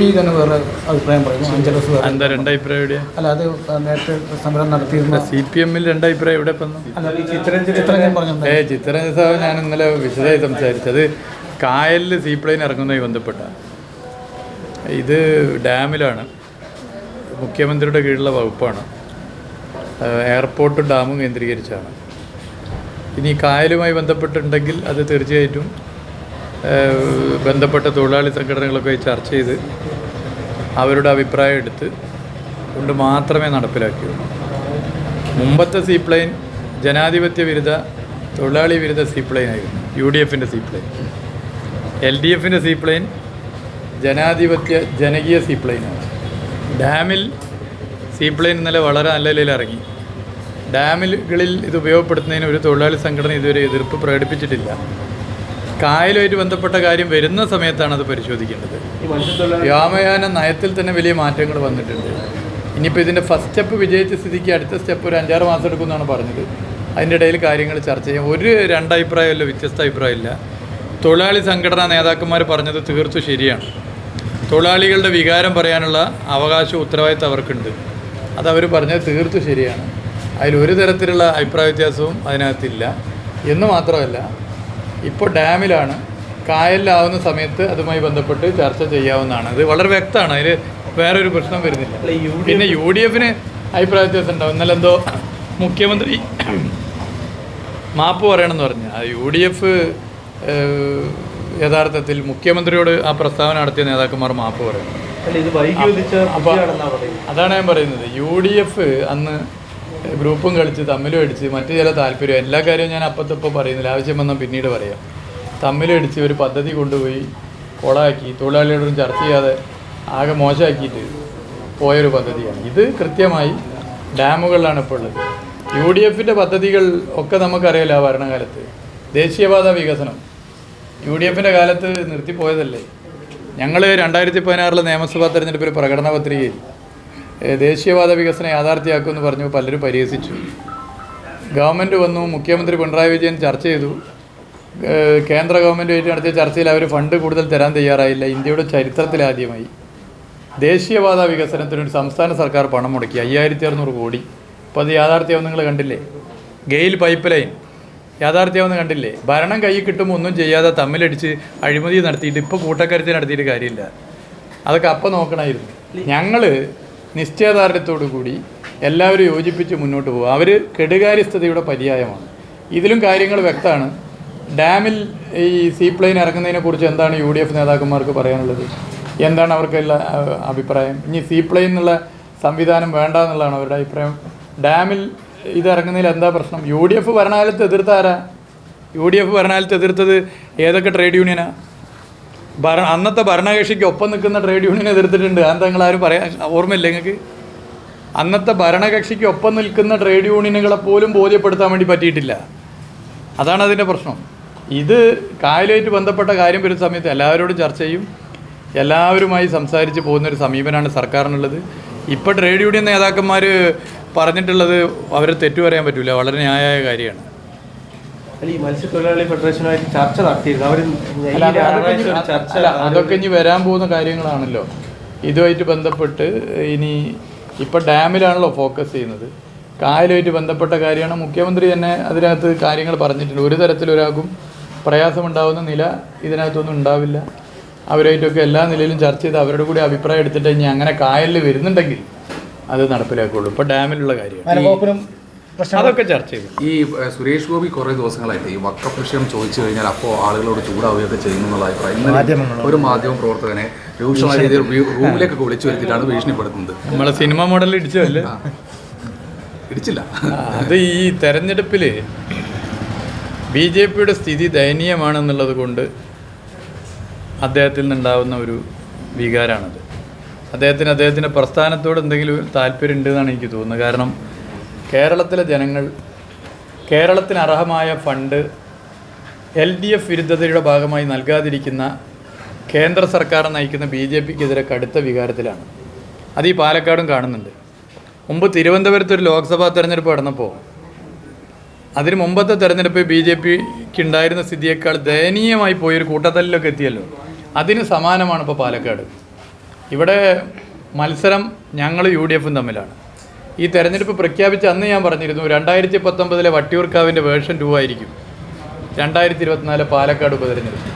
P തന്നെ വേറെ അഭിപ്രായം പറയുന്നു. അഞ്ചലസ് വേറെ എന്താ രണ്ടഭിപ്രായം എവിടെയാ? അല്ല അത് നേരത്തെ സമരം നടത്തിയിരുന്ന സി പി എമ്മിൽ രണ്ടഭിപ്രായം ഇവിടെ അല്ല ചിത്രം ഏ ചിത്രരഞ്ജൻ ഞാൻ ഇന്നലെ വിശദമായി സംസാരിച്ചത് കായലിൽ സീപ്ലെയിൻ ഇറങ്ങുന്നതുമായി ബന്ധപ്പെട്ട ഇത് ഡാമിലാണ്. മുഖ്യമന്ത്രിയുടെ കീഴിലുള്ള വകുപ്പാണ്. എയർപോർട്ടും ഡാമും കേന്ദ്രീകരിച്ചാണ്. ഇനി കായലുമായി ബന്ധപ്പെട്ടുണ്ടെങ്കിൽ അത് തീർച്ചയായിട്ടും ബന്ധപ്പെട്ട തൊഴിലാളി സംഘടനകളൊക്കെ ചർച്ച ചെയ്ത് അവരുടെ അഭിപ്രായം എടുത്ത് കൊണ്ട് മാത്രമേ നടപ്പിലാക്കിയുള്ളൂ. മുമ്പത്തെ സീപ്ലെയിൻ ജനാധിപത്യ വിരുദ്ധ തൊഴിലാളി വിരുദ്ധ സീപ്ലൈൻ ആയിരുന്നു യു ഡി എഫിന്റെ സീപ്ലെയിൻ എൽ ഡി എഫിന്റെ സീപ്ലെയിൻ ജനാധിപത്യ ജനകീയ സീപ്ലൈനാണ് ഡാമിൽ സീപ്ലെയിൻ ഇന്നലെ വളരെ നല്ല നിലയിൽ ഇറങ്ങി. ഡാമിലുകളിൽ ഇത് ഉപയോഗപ്പെടുത്തുന്നതിന് ഒരു തൊഴിലാളി സംഘടന ഇതുവരെ എതിർപ്പ് പ്രകടിപ്പിച്ചിട്ടില്ല. കായലുമായിട്ട് ബന്ധപ്പെട്ട കാര്യം വരുന്ന സമയത്താണ് അത് പരിശോധിക്കേണ്ടത്. വ്യോമയാന നയത്തിൽ തന്നെ വലിയ മാറ്റങ്ങൾ വന്നിട്ടുണ്ട്. ഇനിയിപ്പോൾ ഇതിന്റെ ഫസ്റ്റ് സ്റ്റെപ്പ് വിജയിച്ച സ്ഥിതിക്ക് അടുത്ത സ്റ്റെപ്പ് ഒരു അഞ്ചാറ് മാസം എടുക്കുമെന്നാണ് പറഞ്ഞത്. അതിന്റെ ഇടയിൽ കാര്യങ്ങൾ ചർച്ച ചെയ്യാം. ഒരു രണ്ടഭിപ്രായമല്ല വ്യത്യസ്ത അഭിപ്രായമില്ല. തൊഴിലാളി സംഘടനാ നേതാക്കന്മാർ പറഞ്ഞത് തീർത്തും ശരിയാണ്. തൊഴിലാളികളുടെ വികാരം പറയാനുള്ള അവകാശവും ഉത്തരവാദിത്തം അവർക്കുണ്ട്. അതവർ പറഞ്ഞത് തീർത്തും ശരിയാണ്. അതിൽ ഒരു തരത്തിലുള്ള അഭിപ്രായ വ്യത്യാസവും അതിനകത്തില്ല. എന്ന് മാത്രമല്ല ഇപ്പോൾ ഡാമിലാണ്. കായലിലാവുന്ന സമയത്ത് അതുമായി ബന്ധപ്പെട്ട് ചർച്ച ചെയ്യാവുന്നതാണ്. അത് വളരെ വ്യക്തമാണ്. അതിൽ വേറൊരു പ്രശ്നം വരുന്നില്ല. പിന്നെ യു ഡി എഫിന് അഭിപ്രായ വ്യത്യാസം ഉണ്ടാവും. ഇന്നലെ എന്തോ മുഖ്യമന്ത്രി മാപ്പ് പറയണമെന്ന് പറഞ്ഞു. ആ യു ഡി എഫ് യഥാർത്ഥത്തിൽ മുഖ്യമന്ത്രിയോട് ആ പ്രസ്താവന നടത്തിയ നേതാക്കന്മാർ മാപ്പ് പറയണം. അതാണ് ഞാൻ പറയുന്നത്. യു ഡി എഫ് അന്ന് ഗ്രൂപ്പും കളിച്ച് തമ്മിലും അടിച്ച് മറ്റു ചില താല്പര്യം എല്ലാ കാര്യവും ഞാൻ അപ്പത്തപ്പോൾ പറയുന്നില്ല. ആവശ്യം വന്നാൽ പിന്നീട് പറയാം. തമ്മിലും അടിച്ച് ഒരു പദ്ധതി കൊണ്ടുപോയി കൊളാക്കി തൊഴിലാളികളോടും ചർച്ച ചെയ്യാതെ ആകെ മോശമാക്കിയിട്ട് പോയൊരു പദ്ധതിയാണ്. ഇത് കൃത്യമായി ഡാമുകളിലാണ് ഇപ്പോൾ ഉള്ളത്. യു ഡി എഫിന്റെ പദ്ധതികൾ ഒക്കെ നമുക്കറിയാലോ ആ ഭരണകാലത്ത്. ദേശീയപാത വികസനം. യു ഡി എഫിന്റെ കാലത്ത് നിർത്തിപ്പോയതല്ലേ? ഞങ്ങൾ രണ്ടായിരത്തി പതിനാറിലെ നിയമസഭാ തെരഞ്ഞെടുപ്പിൽ പ്രകടന പത്രികയിൽ ദേശീയപാത വികസനം യാഥാർത്ഥ്യമാക്കുമെന്ന് പറഞ്ഞു പലരും പരിഹസിച്ചു. ഗവൺമെന്റ് വന്നു മുഖ്യമന്ത്രി പിണറായി വിജയൻ ചർച്ച ചെയ്തു. കേന്ദ്ര ഗവൺമെന്റുമായിട്ട് നടത്തിയ ചർച്ചയിൽ അവർ ഫണ്ട് കൂടുതൽ തരാൻ തയ്യാറായില്ല. ഇന്ത്യയുടെ ചരിത്രത്തിലാദ്യമായി ദേശീയവാദ വികസനത്തിന് ഒരു സംസ്ഥാന സർക്കാർ പണം മുടക്കി. അയ്യായിരത്തി അറുന്നൂറ് കോടി. അപ്പോൾ അത് യാഥാർത്ഥ്യമാവും നിങ്ങൾ കണ്ടില്ലേ? ഗെയിൽ പൈപ്പ് ലൈൻ യാഥാർത്ഥ്യമാവുന്ന കണ്ടില്ലേ? ഭരണം കൈ കിട്ടുമ്പോൾ ഒന്നും ചെയ്യാതെ തമ്മിലടിച്ച് അഴിമതി നടത്തിയിട്ട് ഇപ്പോൾ കൂട്ടക്കരുത്തി നടത്തിയിട്ട് കാര്യമില്ല. അതൊക്കെ അപ്പം നോക്കണമായിരുന്നു ഞങ്ങൾ നിശ്ചയദാർഢ്യത്തോടു കൂടി എല്ലാവരും യോജിപ്പിച്ച് മുന്നോട്ട് പോകുക അവർ കെടുകാര്യസ്ഥതയുടെ പര്യായമാണ്. ഇതിലും കാര്യങ്ങൾ വ്യക്തമാണ്. ഡാമിൽ ഈ സീപ്ലെയിൻ ഇറങ്ങുന്നതിനെക്കുറിച്ച് എന്താണ് യു ഡി എഫ് നേതാക്കന്മാർക്ക് പറയാനുള്ളത്? എന്താണ് അവർക്കുള്ള അഭിപ്രായം? ഇനി സീപ്ലെയിൻ എന്നുള്ള സംവിധാനം വേണ്ട എന്നുള്ളതാണ് അവരുടെ അഭിപ്രായം. ഡാമിൽ ഇത് ഇറങ്ങുന്നതിൽ എന്താ പ്രശ്നം? യു ഡി എഫ് ഭരണകാലത്ത് എതിർത്താരാ യു ഡി എഫ് ഭരണകാലത്ത് എതിർത്തത് ഏതൊക്കെ ട്രേഡ് യൂണിയനാ? ഭരണ അന്നത്തെ ഭരണകക്ഷിക്ക് ഒപ്പം നിൽക്കുന്ന ട്രേഡ് യൂണിയനെ എതിർത്തിട്ടുണ്ട്. അത് നിങ്ങൾ ആരും പറയാൻ ഓർമ്മയില്ല നിങ്ങൾക്ക്? അന്നത്തെ ഭരണകക്ഷിക്ക് ഒപ്പം നിൽക്കുന്ന ട്രേഡ് യൂണിയനുകളെ പോലും ബോധ്യപ്പെടുത്താൻ വേണ്ടി പറ്റിയിട്ടില്ല. അതാണ് അതിന്റെ പ്രശ്നം. ഇത് കായലുമായിട്ട് ബന്ധപ്പെട്ട കാര്യം വരുന്ന സമയത്ത് എല്ലാവരോടും ചർച്ച ചെയ്യും. എല്ലാവരുമായി സംസാരിച്ച് പോകുന്നൊരു സമീപനമാണ് സർക്കാരിനുള്ളത്. ഇപ്പോൾ ട്രേഡ് യൂണിയൻ നേതാക്കന്മാർ പറഞ്ഞിട്ടുള്ളത് അവരെ തെറ്റു പറയാൻ പറ്റില്ല വളരെ ന്യായമായ കാര്യമാണ്. അല്ല ഈ മത്സ്യത്തൊഴിലാളി ഫെഡറേഷനുമായിട്ട് ചർച്ച നടത്തിയിരുന്നു. അവർ അതൊക്കെ ഇനി- അതൊക്കെ ഇനി വരാൻ പോകുന്ന കാര്യങ്ങളാണല്ലോ. ഇതുമായിട്ട് ബന്ധപ്പെട്ട് ഇനി ഇപ്പം ഡാമിലാണല്ലോ ഫോക്കസ് ചെയ്യുന്നത്. കായലുമായിട്ട് ബന്ധപ്പെട്ട കാര്യമാണ്. മുഖ്യമന്ത്രി തന്നെ അതിനകത്ത് കാര്യങ്ങൾ പറഞ്ഞിട്ടുണ്ട്. ഒരു തരത്തിലൊരാൾക്കും പ്രയാസമുണ്ടാവുന്ന നില ഇതിനകത്തൊന്നും ഉണ്ടാവില്ല. അവരായിട്ടൊക്കെ എല്ലാ നിലയിലും ചർച്ച ചെയ്ത് അവരുടെ കൂടി അഭിപ്രായം എടുത്തിട്ട് ഇനി അങ്ങനെ കായലിൽ വരുന്നുണ്ടെങ്കിൽ അത് നടപ്പിലാക്കുള്ളൂ. ഇപ്പോൾ ഡാമിലുള്ള കാര്യം അതൊക്കെ ചർച്ച ചെയ്തു ഈ സുരേഷ് ഗോപി കുറേ ദിവസങ്ങളായിട്ട് ഈ വക്ക വിഷയം ചോദിച്ചു കഴിഞ്ഞാൽ അപ്പോൾ ആളുകളോട് ചൂടാവുകയൊക്കെ ചെയ്യുന്നു എന്നുള്ള അഭിപ്രായം ഇന്നലെ ഒരു മാധ്യമ പ്രവർത്തകനെ രൂക്ഷമായ രീതിയിൽ റൂമിലേക്ക് റൂമിലേക്കൊക്കെ വിളിച്ചു വരുത്തിയിട്ടാണ് ഭീഷണിപ്പെടുത്തുന്നത്. നമ്മളെ സിനിമ മോഡൽ ഇടിച്ചതല്ലേ? ഇടിച്ചില്ല. അത് ഈ തെരഞ്ഞെടുപ്പിൽ ബി ജെ പിയുടെ സ്ഥിതി ദയനീയമാണെന്നുള്ളത് കൊണ്ട് അദ്ദേഹത്തിൽ നിന്നുണ്ടാവുന്ന ഒരു വികാരമാണത് അദ്ദേഹത്തിന് അദ്ദേഹത്തിന്റെ പ്രസ്ഥാനത്തോട് എന്തെങ്കിലും താല്പര്യം താല്പര്യം ഉണ്ടെന്നാണ് എനിക്ക് തോന്നുന്നത്. കാരണം കേരളത്തിലെ ജനങ്ങൾ കേരളത്തിന് അർഹമായ ഫണ്ട് എൽ ഡി എഫ് വിരുദ്ധതയുടെ ഭാഗമായി നൽകാതിരിക്കുന്ന കേന്ദ്ര സർക്കാർ നയിക്കുന്ന ബി ജെ പിക്കെതിരെ കടുത്ത വികാരത്തിലാണ്. അത് ഈ പാലക്കാടും കാണുന്നുണ്ട്. മുമ്പ് തിരുവനന്തപുരത്ത് ഒരു ലോക്സഭാ തെരഞ്ഞെടുപ്പ് നടന്നപ്പോൾ അതിന് മുമ്പത്തെ തെരഞ്ഞെടുപ്പ് ബി ജെ പിക്ക് ഉണ്ടായിരുന്ന സ്ഥിതിയേക്കാൾ ദയനീയമായി പോയൊരു കൂട്ടത്തല്ലിലൊക്കെ എത്തിയല്ലോ. അതിന് സമാനമാണ് ഇപ്പോൾ പാലക്കാട്. ഇവിടെ മത്സരം ഞങ്ങൾ യു ഡി എഫും തമ്മിലാണ്. ഈ തെരഞ്ഞെടുപ്പ് പ്രഖ്യാപിച്ച അന്ന് ഞാൻ പറഞ്ഞിരുന്നു രണ്ടായിരത്തി പത്തൊമ്പതിലെ വട്ടിയൂർക്കാവിന്റെ വേർഷൻ ടു ആയിരിക്കും. രണ്ടായിരത്തി ഇരുപത്തിനാല് പാലക്കാട് ഉപതെരഞ്ഞെടുപ്പ്.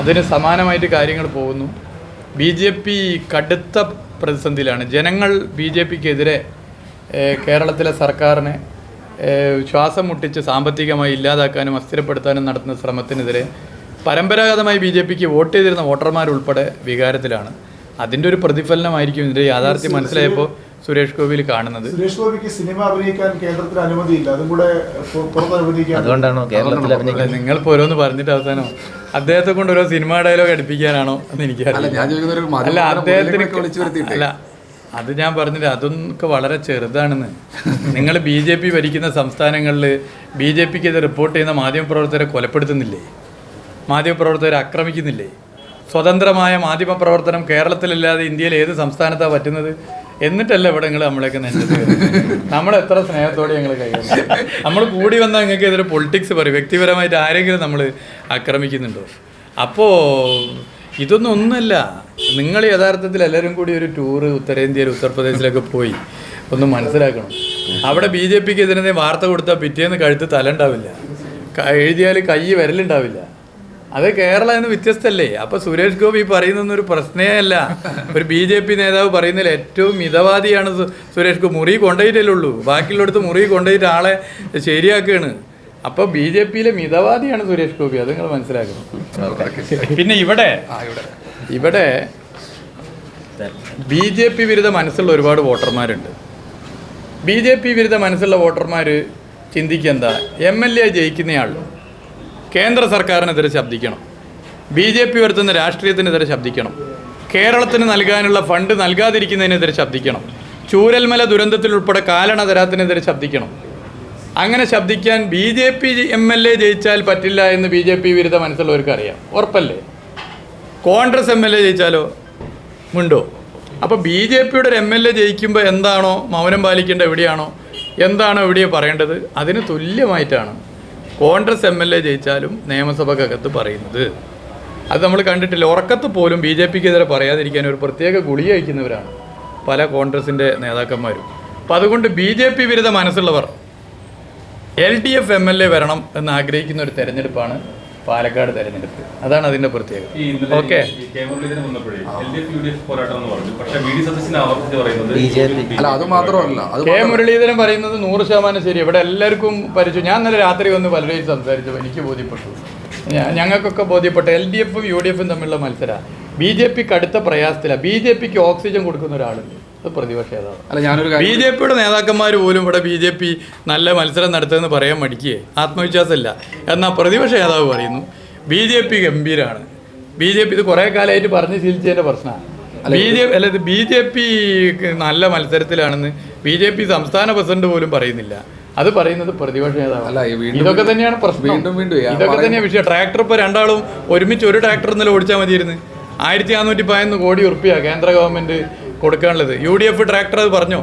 അതിന് സമാനമായിട്ട് കാര്യങ്ങൾ പോകുന്നു. ബി ജെ പി കടുത്ത പ്രതിസന്ധിയിലാണ്. ജനങ്ങൾ ബി ജെ പിക്കെതിരെ കേരളത്തിലെ സർക്കാരിനെ ശ്വാസം മുട്ടിച്ച് സാമ്പത്തികമായി ഇല്ലാതാക്കാനും അസ്ഥിരപ്പെടുത്താനും നടത്തുന്ന ശ്രമത്തിനെതിരെ പരമ്പരാഗതമായി ബി ജെ പിക്ക് വോട്ട് ചെയ്തിരുന്ന വോട്ടർമാരുൾപ്പെടെ വികാരത്തിലാണ്. അതിന്റെ ഒരു പ്രതിഫലനമായിരിക്കും ഇതിന്റെ യാഥാർത്ഥ്യം മനസ്സിലായപ്പോൾ സുരേഷ് ഗോപിയിൽ കാണുന്നത്. സുരേഷ് ഗോപിക്ക് സിനിമ അഭിനയിക്കാൻ കേന്ദ്രത്തിൽ അനുമതിയില്ല. അതും കൂടെ അതുകൊണ്ടാണോ കേരളത്തിൽ അഭിനയിക്കാൻ? നിങ്ങൾ പോരോന്ന് പറഞ്ഞിട്ട് അവസാനം അദ്ദേഹത്തെ കൊണ്ട് ഓരോ സിനിമ ഡയലോഗ് അടിപ്പിക്കാനാണോ എന്ന് ഒരു അല്ല അദ്ദേഹത്തിന് അല്ല അത് ഞാൻ പറഞ്ഞില്ല. അതൊക്കെ വളരെ ചെറുതാണെന്ന്. നിങ്ങൾ ബി ജെ പി ഭരിക്കുന്ന സംസ്ഥാനങ്ങളിൽ ബി ജെ പിക്ക് ഇത് റിപ്പോർട്ട് ചെയ്യുന്ന മാധ്യമപ്രവർത്തകരെ കൊലപ്പെടുത്തുന്നില്ലേ? മാധ്യമപ്രവർത്തകരെ ആക്രമിക്കുന്നില്ലേ? സ്വതന്ത്രമായ മാധ്യമ പ്രവർത്തനം കേരളത്തിലില്ലാതെ ഇന്ത്യയിൽ ഏത് സംസ്ഥാനത്താണ് പറ്റുന്നത്? എന്നിട്ടല്ല ഇവിടെ നിങ്ങൾ നമ്മളെയൊക്കെ നെഞ്ചത് നമ്മൾ എത്ര സ്നേഹത്തോടെ ഞങ്ങൾ കൈകാര്യം നമ്മൾ കൂടി വന്നാൽ നിങ്ങൾക്ക് ഇതൊരു പൊളിറ്റിക്സ് പറയും. വ്യക്തിപരമായിട്ട് ആരെങ്കിലും നമ്മൾ ആക്രമിക്കുന്നുണ്ടോ? അപ്പോൾ ഇതൊന്നും ഒന്നുമല്ല. നിങ്ങൾ യഥാർത്ഥത്തിൽ എല്ലാവരും കൂടി ഒരു ടൂറ് ഉത്തരേന്ത്യയിൽ ഉത്തർപ്രദേശിലൊക്കെ പോയി ഒന്ന് മനസ്സിലാക്കണം. അവിടെ ബി ജെ പിക്ക് ഇതിനെന്തെങ്കിലും വാർത്ത കൊടുത്താൽ പിറ്റേന്ന് കഴുത്ത് തല ഉണ്ടാവില്ല എഴുതിയാൽ കൈ വിരലുണ്ടാവില്ല. അത് കേരളം എന്ന് വ്യത്യസ്തല്ലേ? അപ്പൊ സുരേഷ് ഗോപി പറയുന്നൊന്നും ഒരു പ്രശ്നേ അല്ല. ഒരു ബി ജെ പി നേതാവ് പറയുന്നതിൽ ഏറ്റവും മിതവാദിയാണ് സുരേഷ് ഗോപി മുറി കൊണ്ടുപോയിട്ടല്ലേ ഉള്ളൂ. ബാക്കിയുള്ളടത്ത് മുറി കൊണ്ടുപോയിട്ട് ആളെ ശരിയാക്കുകയാണ് അപ്പൊ ബി ജെ പിയിലെ മിതവാദിയാണ് സുരേഷ് ഗോപി. അത് നിങ്ങൾ മനസ്സിലാക്കണം. പിന്നെ ഇവിടെ ഇവിടെ. ബി ജെ പി വിരുദ്ധ മനസ്സുള്ള ഒരുപാട് വോട്ടർമാരുണ്ട്. ബി ജെ പി വിരുദ്ധ മനസ്സുള്ള വോട്ടർമാർ ചിന്തിക്കുക എന്താ എം എൽ എ ജയിക്കുന്നയാൾ കേന്ദ്ര സർക്കാരിനെതിരെ ശബ്ദിക്കണം. ബി ജെ പി വരുത്തുന്ന രാഷ്ട്രീയത്തിനെതിരെ ശബ്ദിക്കണം. കേരളത്തിന് നൽകാനുള്ള ഫണ്ട് നൽകാതിരിക്കുന്നതിനെതിരെ ശബ്ദിക്കണം. ചൂരൽമല ദുരന്തത്തിലുൾപ്പെടെ കാലണ തരാത്തിനെതിരെ ശബ്ദിക്കണം. അങ്ങനെ ശബ്ദിക്കാൻ B J P M L A ജയിച്ചാൽ പറ്റില്ല എന്ന് ബി ജെ പി വിരുദ്ധ മനസ്സുള്ളവർക്ക് അറിയാം ഉറപ്പല്ലേ? കോൺഗ്രസ് എം എൽ എ ജയിച്ചാലോ? മുണ്ടോ? അപ്പോൾ ബി ജെ പിയുടെ ഒരു എം എൽ എ ജയിക്കുമ്പോൾ എന്താണോ മൗനം പാലിക്കേണ്ട എവിടെയാണോ? എന്താണോ എവിടെയോ പറയേണ്ടത്? അതിന് തുല്യമായിട്ടാണ് കോൺഗ്രസ് എം എൽ എ ജയിച്ചാലും നിയമസഭക്കകത്ത് പറയുന്നത്. അത് നമ്മൾ കണ്ടിട്ടില്ല. ഉറക്കത്ത് പോലും ബി ജെ പിക്കെതിരെ പറയാതിരിക്കാൻ ഒരു പ്രത്യേക ഗുളിക അയക്കുന്നവരാണ് പല കോൺഗ്രസിന്റെ നേതാക്കന്മാരും. അപ്പം അതുകൊണ്ട് ബി ജെ പി വിരുദ്ധ മനസ്സുള്ളവർ L D F M L A വരണം എന്ന് ആഗ്രഹിക്കുന്ന ഒരു തെരഞ്ഞെടുപ്പാണ് പാലക്കാട് തെരഞ്ഞെടുപ്പ്. അതാണ് അതിന്റെ പ്രത്യേകത. ഓക്കെ. അല്ല അത് മാത്രമല്ല കെ മുരളീധരൻ പറയുന്നത് നൂറ് ശതമാനം ശരി. ഇവിടെ എല്ലാവർക്കും പരിചയം. ഞാൻ ഇന്നലെ രാത്രി വന്ന് പലരെയും സംസാരിച്ചു എനിക്ക് ബോധ്യപ്പെട്ടു. ഞങ്ങൾക്കൊക്കെ ബോധ്യപ്പെട്ടു എൽ ഡി എഫും യു ഡി എഫും തമ്മിലുള്ള മത്സരം. ബി ജെ പിക്ക് അടുത്ത പ്രയാസത്തിലാണ് ബി ജെ പിക്ക് ഓക്സിജൻ കൊടുക്കുന്ന ഒരാളുണ്ട്. പ്രതിപക്ഷ അല്ല ഞാനൊരു ബി ജെ പിയുടെ നേതാക്കന്മാർ പോലും ഇവിടെ ബി ജെ പി നല്ല മത്സരം നടത്തുമെന്ന് പറയാൻ മടിക്കുകയെ ആത്മവിശ്വാസമില്ല. എന്നാൽ പ്രതിപക്ഷ നേതാവ് പറയുന്നു ബി ജെ പി ഗംഭീരമാണ് ബി ജെ പി ഇത് കുറേ കാലമായിട്ട് പറഞ്ഞ് ശീലിച്ചതിന്റെ പ്രശ്നമാണ്. ബി ജെ അല്ല ഇത് ബി ജെ പി നല്ല മത്സരത്തിലാണെന്ന് ബി ജെ പി സംസ്ഥാന പ്രസിഡന്റ് പോലും പറയുന്നില്ല. അത് പറയുന്നത് പ്രതിപക്ഷ അല്ല, നേതാവ് ഇതൊക്കെ തന്നെയാണ് പ്രശ്നം. വീണ്ടും വീണ്ടും ഇതൊക്കെ തന്നെയാണ് വിഷയം. ട്രാക്ടർ ഇപ്പോൾ രണ്ടാളും ഒരുമിച്ച് ഒരു ട്രാക്ടർ ഇന്നലെ ഓടിച്ചാൽ മതിയിരുന്നു ആയിരത്തി നാനൂറ്റി പതിനൊന്ന് കോടി ഉറുപ്പിയ കേന്ദ്ര ഗവൺമെന്റ് കൊടുക്കാനുള്ളത്. യു ഡി എഫ് ട്രാക്ടർ അത് പറഞ്ഞോ?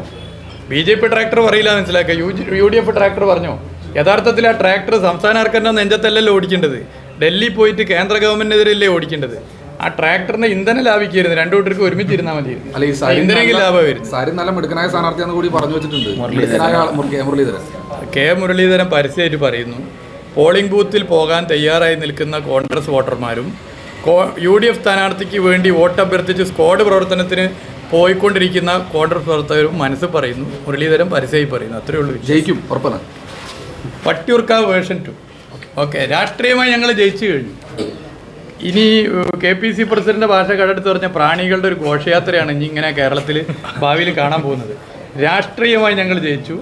ബി ജെ പി ട്രാക്ടർ പറയില്ല മനസ്സിലാക്കുക U U D F tractor പറഞ്ഞോ? യഥാർത്ഥത്തിൽ ആ ട്രാക്ടർ സംസ്ഥാന സർക്കാരിന്റെ നെഞ്ചത്തല്ലല്ലോ ഓടിക്കേണ്ടത്? ഡൽഹി പോയിട്ട് കേന്ദ്ര ഗവൺമെന്റിനെതിരല്ലേ ഓടിക്കേണ്ടത്? ആ ട്രാക്ടറിന് ഇന്ധനം ലാഭിക്കായിരുന്നു രണ്ടു കൂട്ടർക്ക് ഒരുമിച്ചിരുന്നാൽ മതിയായിരുന്നു അല്ല ഈ സാരി ഇന്ധനെങ്കിൽ ലാഭമായിരുന്നു. സാരി നല്ല മിടുക്കനായ സ്ഥാനാർത്ഥിയാന്ന് കൂടി പറഞ്ഞു വെച്ചിട്ടുണ്ട്. കെ മുരളീധരൻ. കെ മുരളീധരൻ പരസ്യമായിട്ട് പറയുന്നു. പോളിംഗ് ബൂത്തിൽ പോകാൻ തയ്യാറായി നിൽക്കുന്ന കോൺഗ്രസ് വോട്ടർമാരും യു ഡി എഫ് സ്ഥാനാർത്ഥിക്ക് വേണ്ടി വോട്ട് അഭ്യർത്ഥിച്ച് സ്ക്വാഡ് പ്രവർത്തനത്തിന് പോയിക്കൊണ്ടിരിക്കുന്ന കോൺഗ്രസ് പ്രവർത്തകരും മനസ്സ് പറയുന്നു മുരളീധരൻ പരസ്യമായി പറയുന്നു അത്രയേ ഉള്ളൂ. ജയിക്കും ഉറപ്പാണ്. പട്ടിയൂർക്കാവ് വേർഷൻ ടു ഓക്കെ രാഷ്ട്രീയമായി ഞങ്ങൾ ജയിച്ചു കഴിഞ്ഞു. ഇനി കെ പി സി പ്രസിഡന്റ് ഭാഷ കടടുത്ത് പറഞ്ഞ പ്രാണികളുടെ ഒരു ഘോഷയാത്രയാണ് ഇനി ഇങ്ങനെ കേരളത്തിൽ ഭാവിയിൽ കാണാൻ പോകുന്നത്. രാഷ്ട്രീയമായി ഞങ്ങൾ ജയിച്ചു.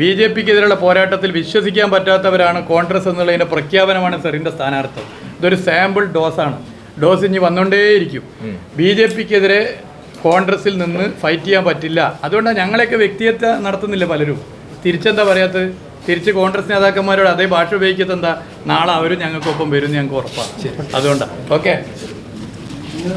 ബി ജെ പിക്കെതിരെയുള്ള പോരാട്ടത്തിൽ വിശ്വസിക്കാൻ പറ്റാത്തവരാണ് കോൺഗ്രസ് എന്നുള്ളതിന്റെ പ്രഖ്യാപനമാണ് സെറിന്റെ സ്ഥാനാർത്ഥം. ഇതൊരു സാമ്പിൾ ഡോസാണ് ഡോസ് ഇനി വന്നുകൊണ്ടേയിരിക്കും ബി ജെ പിക്കെതിരെ കോൺഗ്രസിൽ നിന്ന് ഫൈറ്റ് ചെയ്യാൻ പറ്റില്ല. അതുകൊണ്ടാണ് ഞങ്ങളെയൊക്കെ വ്യക്തിഹത്യ നടത്തുന്നില്ല പലരും? തിരിച്ചെന്താ പറയാത്തത്? തിരിച്ച് കോൺഗ്രസ് നേതാക്കന്മാരോട് അതേ ഭാഷ ഉപയോഗിക്കത്തെന്താ? എന്താ നാളെ അവരും ഞങ്ങൾക്കൊപ്പം വരും ഞങ്ങൾക്ക് ഉറപ്പാണ്. അതുകൊണ്ടാണ് ഓക്കെ